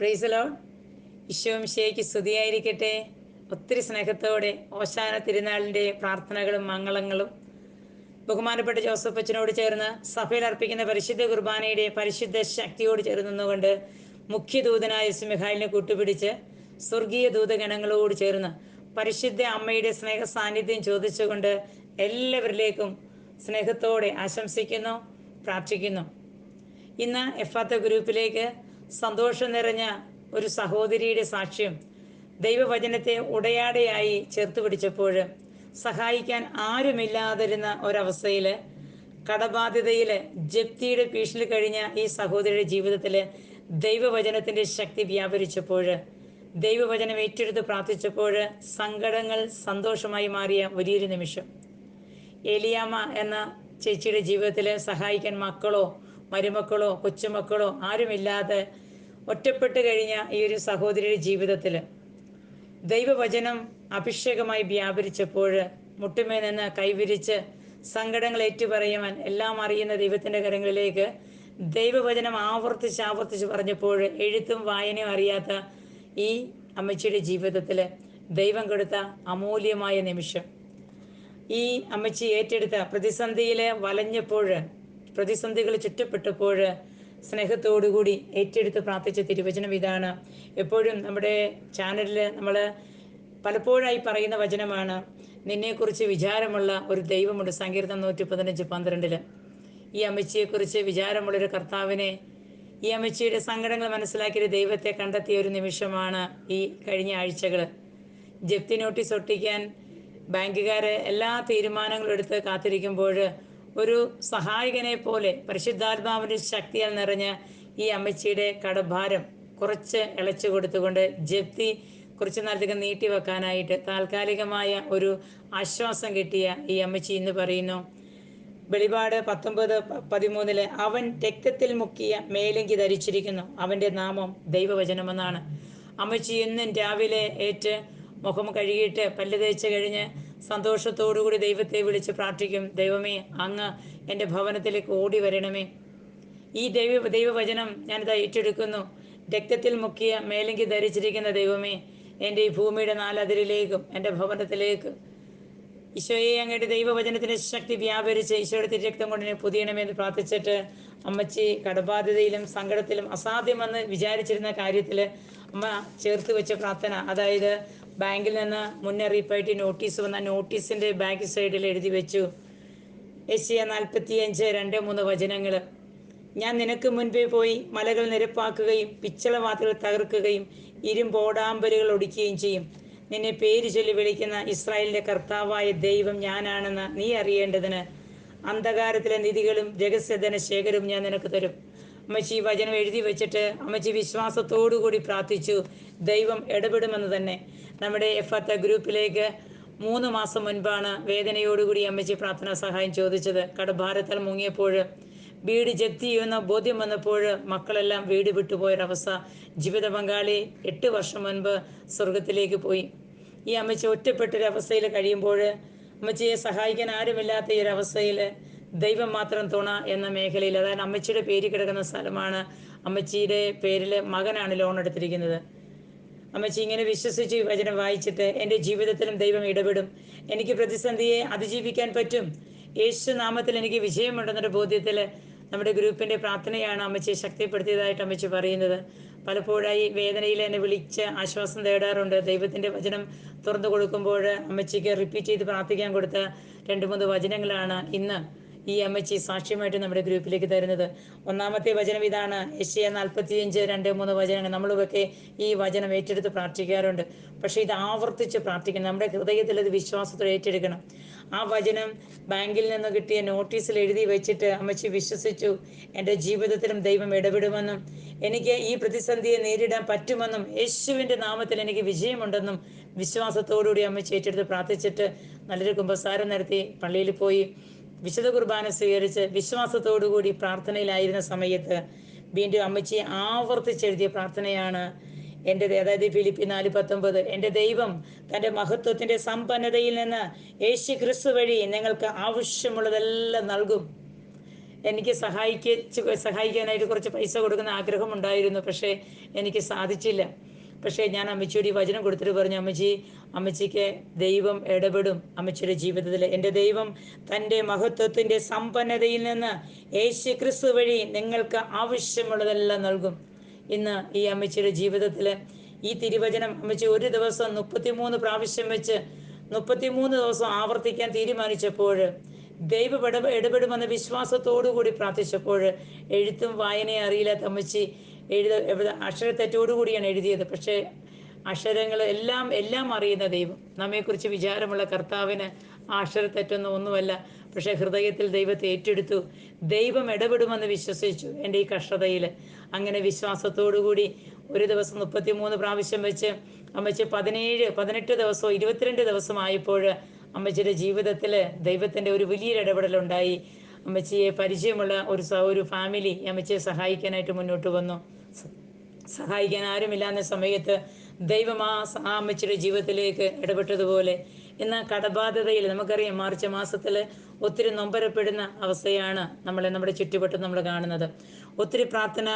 പ്രൈസലോ ഈശോമിശയ്ക്ക് സ്തുതിയായിരിക്കട്ടെ. ഒത്തിരി സ്നേഹത്തോടെ ഓശാന തിരുനാളിന്റെ പ്രാർത്ഥനകളും മംഗളങ്ങളും ബഹുമാനപ്പെട്ട ജോസഫ് അച്ഛനോട് ചേർന്ന് സഭയിൽ അർപ്പിക്കുന്ന പരിശുദ്ധ കുർബാനയുടെ പരിശുദ്ധ ശക്തിയോട് ചേർന്നുകൊണ്ട് മുഖ്യദൂതനായ സിംഹാലിനെ കൂട്ടുപിടിച്ച് സ്വർഗീയ ദൂതഗണങ്ങളോട് ചേർന്ന് പരിശുദ്ധ അമ്മയുടെ സ്നേഹ സാന്നിധ്യം ചോദിച്ചുകൊണ്ട് എല്ലാവരിലേക്കും സ്നേഹത്തോടെ ആശംസിക്കുന്നു പ്രാർത്ഥിക്കുന്നു. ഇന്ന് എഫാത്ത ഗ്രൂപ്പിലേക്ക് സന്തോഷം നിറഞ്ഞ ഒരു സഹോദരിയുടെ സാക്ഷ്യം ദൈവവചനത്തെ ഉടയാടയായി ചേർത്ത് പിടിച്ചപ്പോൾ സഹായിക്കാൻ ആരുമില്ലാതിരുന്ന ഒരവസ്ഥയിൽ കടബാധ്യതയിൽ ജപ്തിയുടെ ഭീഷണി കഴിഞ്ഞ ഈ സഹോദരിയുടെ ജീവിതത്തിൽ ദൈവവചനത്തിന്റെ ശക്തി വ്യാപരിച്ചപ്പോൾ ദൈവവചനം ഏറ്റെടുത്ത് പ്രാർത്ഥിച്ചപ്പോൾ സങ്കടങ്ങൾ സന്തോഷമായി മാറിയ വലിയൊരു നിമിഷം. എലിയാമ്മ എന്ന ചേച്ചിയുടെ ജീവിതത്തിൽ സഹായിക്കാൻ മക്കളോ മരുമക്കളോ കൊച്ചുമക്കളോ ആരുമില്ലാതെ ഒറ്റപ്പെട്ട് കഴിഞ്ഞ ഈ ഒരു സഹോദരിയുടെ ജീവിതത്തിൽ ദൈവവചനം അഭിഷേകമായി വ്യാപരിച്ചപ്പോൾ മുട്ടുമേ നിന്ന് കൈവിരിച്ച് സങ്കടങ്ങൾ ഏറ്റുപറയുവാൻ എല്ലാം അറിയുന്ന ദൈവത്തിന്റെ കരങ്ങളിലേക്ക് ദൈവവചനം ആവർത്തിച്ച് ആവർത്തിച്ച് പറഞ്ഞപ്പോൾ എഴുത്തും വായനയും അറിയാത്ത ഈ അമ്മച്ചിയുടെ ജീവിതത്തിൽ ദൈവം കൊടുത്ത അമൂല്യമായ നിമിഷം. ഈ അമ്മച്ചി ഏറ്റെടുത്ത പ്രതിസന്ധിയിൽ വലഞ്ഞപ്പോൾ പ്രതിസന്ധികൾ ചുറ്റപ്പെട്ടപ്പോൾ സ്നേഹത്തോടുകൂടി ഏറ്റെടുത്ത് പ്രാർത്ഥിച്ച തിരുവചനം ഇതാണ്. എപ്പോഴും നമ്മുടെ ചാനലിൽ നമ്മൾ പലപ്പോഴായി പറയുന്ന വചനമാണ് നിന്നെക്കുറിച്ച് വിചാരമുള്ള ഒരു ദൈവമുണ്ട്. സങ്കീർത്തനം നൂറ്റി പതിനഞ്ച് പന്ത്രണ്ടിൽ. ഈ അമ്മച്ചിയെക്കുറിച്ച് വിചാരമുള്ളൊരു കർത്താവിനെ ഈ അമ്മച്ചിയുടെ സങ്കടങ്ങൾ മനസ്സിലാക്കിയ ദൈവത്തെ കണ്ടെത്തിയ ഒരു നിമിഷമാണ് ഈ കഴിഞ്ഞ ആഴ്ചകൾ ജപ്തി നോട്ടീസ് ഒട്ടിക്കാൻ ബാങ്കുകാരെ എല്ലാ തീരുമാനങ്ങളും എടുത്ത് കാത്തിരിക്കുമ്പോൾ ഒരു സഹായകനെ പോലെ പരിശുദ്ധാത്മാവിന്റെ ശക്തിയാൽ നിറഞ്ഞ ഈ അമ്മച്ചിയുടെ കടഭാരം കുറച്ച് ഇളച്ചു കൊടുത്തുകൊണ്ട് ജപ്തി കുറച്ച് നാളത്തേക്ക് നീട്ടി വെക്കാനായിട്ട് താൽക്കാലികമായ ഒരു ആശ്വാസം കിട്ടിയ ഈ അമ്മച്ചി ഇന്ന് പറയുന്നു വെളിപാട് പത്തൊമ്പത് പതിമൂന്നിൽ അവൻ രക്തത്തിൽ മുക്കിയ മേലങ്കി ധരിച്ചിരിക്കുന്നു അവന്റെ നാമം ദൈവവചനമെന്നാണ്. അമ്മച്ചി എന്നും രാവിലെ ഏറ്റ് മുഖം കഴുകിയിട്ട് പല്ല് തേച്ച് കഴിഞ്ഞ് സന്തോഷത്തോടുകൂടി ദൈവത്തെ വിളിച്ച് പ്രാർത്ഥിക്കും. ദൈവമേ അങ്ങ് എന്റെ ഭവനത്തിലേക്ക് ഓടി വരണമേ. ഈ ദൈവ ദൈവവചനം ഞാനിതാ ഏറ്റെടുക്കുന്നു. രക്തത്തിൽ മുക്കിയ മേലങ്കി ധരിച്ചിരിക്കുന്ന ദൈവമേ എന്റെ ഈ ഭൂമിയുടെ നാലതിരിലേക്കും എന്റെ ഭവനത്തിലേക്ക്. ഈശോയെ അങ്ങയുടെ ദൈവവചനത്തിന്റെ ശക്തി വ്യാപരിച്ച് ഈശോയുടെ തിരക്തം കൊണ്ട് പുതിയണമെന്ന് പ്രാർത്ഥിച്ചിട്ട് അമ്മച്ചി കടബാധ്യതയിലും സങ്കടത്തിലും അസാധ്യമെന്ന് വിചാരിച്ചിരുന്ന കാര്യത്തിൽ അമ്മ ചേർത്ത് വെച്ച പ്രാർത്ഥന. അതായത് ബാങ്കിൽ നിന്ന് മുന്നറിയിപ്പായിട്ട് നോട്ടീസ് വന്ന നോട്ടീസിന്റെ ബാക്ക് സൈഡിൽ എഴുതി വെച്ചു. എസിയ നാൽപ്പത്തി അഞ്ച് രണ്ട് മൂന്ന് വചനങ്ങൾ. ഞാൻ നിനക്ക് മുൻപേ പോയി മലകൾ നിരപ്പാക്കുകയും പിച്ചളവാത്തുകൾ തകർക്കുകയും ഇരുമ്പോടാമ്പലുകൾ ഒടിക്കുകയും ചെയ്യും. നിന്നെ പേര് ചൊല്ലി വിളിക്കുന്ന ഇസ്രായേലിന്റെ കർത്താവായ ദൈവം ഞാനാണെന്ന് നീ അറിയേണ്ടതിന്. അന്ധകാരത്തിലെ നിധികളും രഹസ്യധന ശേഖരവും ഞാൻ നിനക്ക് തരും. അമ്മച്ചി വചനം എഴുതി വെച്ചിട്ട് അമ്മച്ചി വിശ്വാസത്തോടുകൂടി പ്രാർത്ഥിച്ചു. ദൈവം ഇടപെടുമെന്ന് തന്നെ. നമ്മുടെ എഫ് ഗ്രൂപ്പിലേക്ക് മൂന്ന് മാസം മുൻപാണ് വേദനയോടുകൂടി അമ്മച്ചി പ്രാർത്ഥനാ സഹായം ചോദിച്ചത്. കടഭാരത്താൽ മുങ്ങിയപ്പോൾ വീട് ജപ്തി ചെയ്യുന്ന ബോധ്യം വന്നപ്പോൾ മക്കളെല്ലാം വീട് വിട്ടുപോയൊരവസ്ഥ ജീവിത പങ്കാളി എട്ട് വർഷം മുൻപ് സ്വർഗത്തിലേക്ക് പോയി. ഈ അമ്മച്ചി ഒറ്റപ്പെട്ടൊരവസ്ഥയിൽ കഴിയുമ്പോൾ അമ്മച്ചിയെ സഹായിക്കാൻ ആരുമില്ലാത്ത ഈ ഒരു അവസ്ഥയിൽ ദൈവം മാത്രം തുണ എന്ന മേഖലയിൽ അതായത് അമ്മച്ചിയുടെ പേര് കിടക്കുന്ന സ്ഥലമാണ് അമ്മച്ചിയുടെ പേരിൽ മകനാണ് ലോൺ എടുത്തിരിക്കുന്നത്. അമ്മച്ചി ഇങ്ങനെ വിശ്വസിച്ച് വചനം വായിച്ചിട്ട് എന്റെ ജീവിതത്തിലും ദൈവം ഇടപെടും. എനിക്ക് പ്രതിസന്ധിയെ അതിജീവിക്കാൻ പറ്റും. യേശു നാമത്തിൽ എനിക്ക് വിജയമുണ്ടെന്നൊരു ബോധ്യത്തിൽ നമ്മുടെ ഗ്രൂപ്പിന്റെ പ്രാർത്ഥനയാണ് അമ്മച്ചിയെ ശക്തിപ്പെടുത്തിയതായിട്ട് അമ്മച്ചി പറയുന്നത്. പലപ്പോഴായി വേദനയിൽ എന്നെ വിളിച്ച് ആശ്വാസം തേടാറുണ്ട്. ദൈവത്തിന്റെ വചനം തുറന്നു കൊടുക്കുമ്പോൾ അമ്മച്ചിക്ക് റിപ്പീറ്റ് ചെയ്ത് പ്രാർത്ഥിക്കാൻ കൊടുത്ത രണ്ട് മൂന്ന് വചനങ്ങളാണ് ഇന്ന്. ഈ അമ്മച്ചി സാക്ഷ്യമായിട്ട് നമ്മുടെ ഗ്രൂപ്പിലേക്ക് തരുന്നത്. ഒന്നാമത്തെ വചനം ഇതാണ്. ഏഷ്യ നാൽപ്പത്തിയഞ്ച് രണ്ട് മൂന്ന് വചനങ്ങൾ. നമ്മളൊക്കെ ഈ വചനം ഏറ്റെടുത്ത് പ്രാർത്ഥിക്കാറുണ്ട്. പക്ഷെ ഇത് ആവർത്തിച്ച് പ്രാർത്ഥിക്കണം. നമ്മുടെ ഹൃദയത്തിൽ അത് വിശ്വാസത്തോടെ ഏറ്റെടുക്കണം. ആ വചനം ബാങ്കിൽ നിന്ന് കിട്ടിയ നോട്ടീസിൽ എഴുതി വെച്ചിട്ട് അമ്മച്ചി വിശ്വസിച്ചു. എന്റെ ജീവിതത്തിലും ദൈവം ഇടപെടുമെന്നും എനിക്ക് ഈ പ്രതിസന്ധിയെ നേരിടാൻ പറ്റുമെന്നും യേശുവിന്റെ നാമത്തിൽ എനിക്ക് വിജയമുണ്ടെന്നും വിശ്വാസത്തോടുകൂടി അമ്മച്ചി ഏറ്റെടുത്ത് പ്രാർത്ഥിച്ചിട്ട് നല്ലൊരു കുമ്പസാരം നടത്തി പള്ളിയിൽ പോയി. വിശുദ്ധ കുർബാന സ്വീകരിച്ച് വിശ്വാസത്തോടുകൂടി പ്രാർത്ഥനയിലായിരുന്ന സമയത്ത് വീണ്ടും അമ്മച്ചി ആവർത്തിച്ചെഴുതിയ പ്രാർത്ഥനയാണ് എന്റെ അതായത് ഫിലിപ്പി നാല് പത്തൊമ്പത് എന്റെ ദൈവം തന്റെ മഹത്വത്തിന്റെ സമ്പന്നതയിൽ നിന്ന് യേശു ക്രിസ്തു വഴി നിങ്ങൾക്ക് ആവശ്യമുള്ളതെല്ലാം നൽകും. എനിക്ക് സഹായിക്ക സഹായിക്കാനായിട്ട് കുറച്ച് പൈസ കൊടുക്കുന്ന ആഗ്രഹമുണ്ടായിരുന്നു പക്ഷേ എനിക്ക് സാധിച്ചില്ല. പക്ഷേ ഞാൻ അമ്മച്ചിയോട് ഈ വചനം കൊടുത്തിട്ട് പറഞ്ഞു അമ്മച്ചി അമ്മച്ചിക്ക് ദൈവം ഇടപെടും അമ്മച്ചിയുടെ ജീവിതത്തിൽ എന്റെ ദൈവം തന്റെ മഹത്വത്തിന്റെ സമ്പന്നതയിൽ നിന്ന് യേശു ക്രിസ്തു വഴി നിങ്ങൾക്ക് ആവശ്യമുള്ളതെല്ലാം നൽകും. ഇന്ന് ഈ അമ്മച്ചിയുടെ ജീവിതത്തിൽ ഈ തിരുവചനം അമ്മച്ചി ഒരു ദിവസം മുപ്പത്തിമൂന്ന് പ്രാവശ്യം വെച്ച് മുപ്പത്തിമൂന്ന് ദിവസം ആവർത്തിക്കാൻ തീരുമാനിച്ചപ്പോൾ ദൈവ ഇടപ ഇടപെടുമെന്ന വിശ്വാസത്തോടു കൂടി പ്രാർത്ഥിച്ചപ്പോൾ എഴുത്തും വായനയും അറിയില്ലാത്ത അമ്മച്ചി എഴുത അക്ഷരത്തെറ്റോടുകൂടിയാണ് അക്ഷരത്തെറ്റോടു കൂടിയാണ് എഴുതിയത്. പക്ഷേ അക്ഷരങ്ങൾ എല്ലാം എല്ലാം അറിയുന്ന ദൈവം. നമ്മെക്കുറിച്ച് വിചാരമുള്ള കർത്താവിന് ആ അക്ഷരത്തെറ്റൊന്നും ഒന്നുമല്ല. പക്ഷേ ഹൃദയത്തിൽ ദൈവത്തെ ഏറ്റെടുത്തു. ദൈവം ഇടപെടുമെന്ന് വിശ്വസിച്ചു എന്റെ ഈ കഷ്ടതയിൽ. അങ്ങനെ വിശ്വാസത്തോടു കൂടി ഒരു ദിവസം മുപ്പത്തിമൂന്ന് പ്രാവശ്യം വെച്ച് അമ്മച്ചി പതിനേഴ് പതിനെട്ട് ദിവസവും ഇരുപത്തിരണ്ട് ദിവസമായപ്പോൾ അമ്മച്ചിയുടെ ജീവിതത്തിൽ ദൈവത്തിന്റെ ഒരു വലിയൊരു ഇടപെടലുണ്ടായി. അമ്മച്ചിയെ പരിചയമുള്ള ഒരു ഒരു ഫാമിലി അമ്മച്ചിയെ സഹായിക്കാനായിട്ട് മുന്നോട്ട് വന്നു. സഹായിക്കാൻ ആരുമില്ലാന്ന സമയത്ത് ദൈവം ആ അമ്മച്ചിയുടെ ജീവിതത്തിലേക്ക് ഇടപെട്ടതുപോലെ. ഇന്ന് കടബാധ്യതയിൽ നമുക്കറിയാം മാർച്ച് മാസത്തിൽ ഒത്തിരി നൊമ്പരപ്പെടുന്ന അവസ്ഥയാണ് നമ്മളെ നമ്മുടെ ചുറ്റുവട്ടം നമ്മൾ കാണുന്നത്. ഒത്തിരി പ്രാർത്ഥന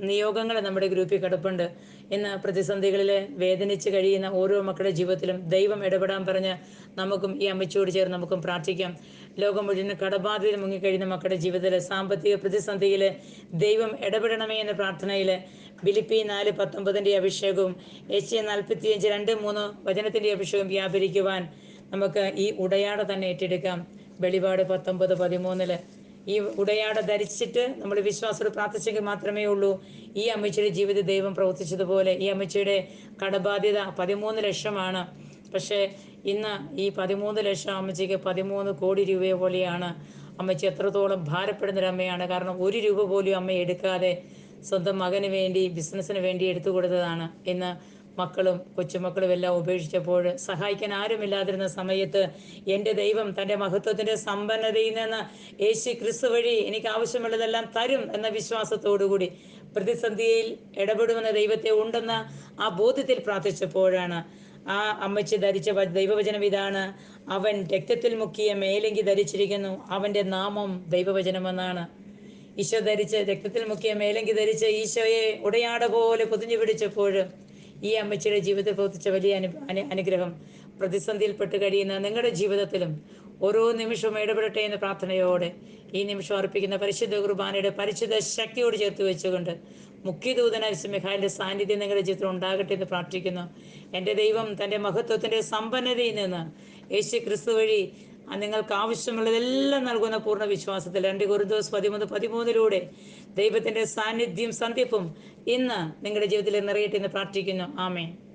നിയോഗങ്ങൾ നമ്മുടെ ഗ്രൂപ്പിൽ കിടപ്പുണ്ട്. ഇന്ന് പ്രതിസന്ധികളിൽ വേദനിച്ച് കഴിയുന്ന ഓരോ മക്കളുടെ ജീവിതത്തിലും ദൈവം ഇടപെടാൻ പറഞ്ഞ് നമുക്കും ഈ അമ്മച്ചോട് ചേർന്ന് നമുക്കും പ്രാർത്ഥിക്കാം. ലോകം മുഴുവൻ കടബാധയിൽ മുങ്ങിക്കഴിയുന്ന മക്കളുടെ ജീവിതത്തിൽ സാമ്പത്തിക പ്രതിസന്ധിയിൽ ദൈവം ഇടപെടണമേ എന്ന പ്രാർത്ഥനയിൽ ബിലിപ്പി നാല് പത്തൊമ്പതിന്റെ അഭിഷേകവും എച്ച് നാൽപ്പത്തിയഞ്ച് രണ്ട് മൂന്ന് വചനത്തിന്റെ അഭിഷേകം വ്യാപരിക്കുവാൻ നമുക്ക് ഈ ഉടയാട തന്നെ ഏറ്റെടുക്കാം. വെളിപാട് പത്തൊമ്പത് പതിമൂന്നിൽ. ഈ ഉടയാട ധരിച്ചിട്ട് നമ്മൾ വിശ്വാസത്തോട് പ്രാർത്ഥിച്ചെങ്കിൽ മാത്രമേ ഉള്ളൂ. ഈ അമ്മച്ചിയുടെ ജീവിത ദൈവം പ്രവർത്തിച്ചതുപോലെ ഈ അമ്മച്ചിയുടെ കടബാധ്യത പതിമൂന്ന് ലക്ഷമാണ്. പക്ഷേ ഇന്ന് ഈ പതിമൂന്ന് ലക്ഷം അമ്മച്ചിക്ക് പതിമൂന്ന് കോടി രൂപയെ പോലെയാണ്. അമ്മച്ചി എത്രത്തോളം ഭാരപ്പെടുന്ന ഒരു അമ്മയാണ്. കാരണം ഒരു രൂപ പോലും അമ്മ എടുക്കാതെ സ്വന്തം മകന് വേണ്ടി ബിസിനസ്സിന് വേണ്ടി എടുത്തു കൊടുത്തതാണ്. ഇന്ന് മക്കളും കൊച്ചുമക്കളും എല്ലാം ഉപേക്ഷിച്ചപ്പോൾ സഹായിക്കാൻ ആരുമില്ലാതിരുന്ന സമയത്ത് എന്റെ ദൈവം തന്റെ മഹത്വത്തിന്റെ സമ്പന്നതയിൽ നിന്ന് യേശു ക്രിസ്തു വഴി എനിക്ക് ആവശ്യമുള്ളതെല്ലാം തരും എന്ന വിശ്വാസത്തോടുകൂടി പ്രതിസന്ധിയിൽ ഇടപെടുമെന്ന ദൈവത്തെ ഉണ്ടെന്ന ആ ബോധ്യത്തിൽ പ്രാർത്ഥിച്ചപ്പോഴാണ് ആ അമ്മച്ചി ധരിച്ച ദൈവവചനം ഇതാണ്. അവൻ രക്തത്തിൽ മുക്കിയ മേലെങ്കി ധരിച്ചിരിക്കുന്നു. അവന്റെ നാമം ദൈവവചനമെന്നാണ്. ഈശോ ധരിച്ച് രക്തത്തിൽ മുക്കിയ മേലെങ്കി ധരിച്ച് ഈശോയെ ഉടയാട പോലെ പൊതിഞ്ഞു പിടിച്ചപ്പോൾ ഈ അമ്മച്ചിയുടെ ജീവിതത്തിൽ പ്രവർത്തിച്ച വലിയ അനു അനു അനുഗ്രഹം പ്രതിസന്ധിയിൽപ്പെട്ട് കഴിയുന്ന നിങ്ങളുടെ ജീവിതത്തിലും ഓരോ നിമിഷവും ഇടപെടട്ടെ എന്ന പ്രാർത്ഥനയോടെ ഈ നിമിഷം അർപ്പിക്കുന്ന പരിശുദ്ധ കുർബാനയുടെ പരിശുദ്ധ ശക്തിയോട് ചേർത്ത് വെച്ചുകൊണ്ട് മുഖ്യദൂതനായ സിംഹാലിന്റെ സാന്നിധ്യം നിങ്ങളുടെ ജീവിതത്തിൽ ഉണ്ടാകട്ടെ എന്ന് പ്രാർത്ഥിക്കുന്നു. എന്റെ ദൈവം തന്റെ മഹത്വത്തിന്റെ സമ്പന്നതയിൽ നിന്ന് യേശു ക്രിസ്തു വഴി നിങ്ങൾക്ക് ആവശ്യമുള്ളതെല്ലാം നൽകുന്ന പൂർണ വിശ്വാസത്തിൽ രണ്ട് കുറുദോസ് പതിമൂന്ന് പതിമൂന്നിലൂടെ ദൈവത്തിന്റെ സാന്നിധ്യം സന്ധിപ്പും ഇന്ന് നിങ്ങളുടെ ജീവിതത്തിൽ നിറയട്ടെ എന്ന് പ്രാർത്ഥിക്കുന്നു. ആമേൻ.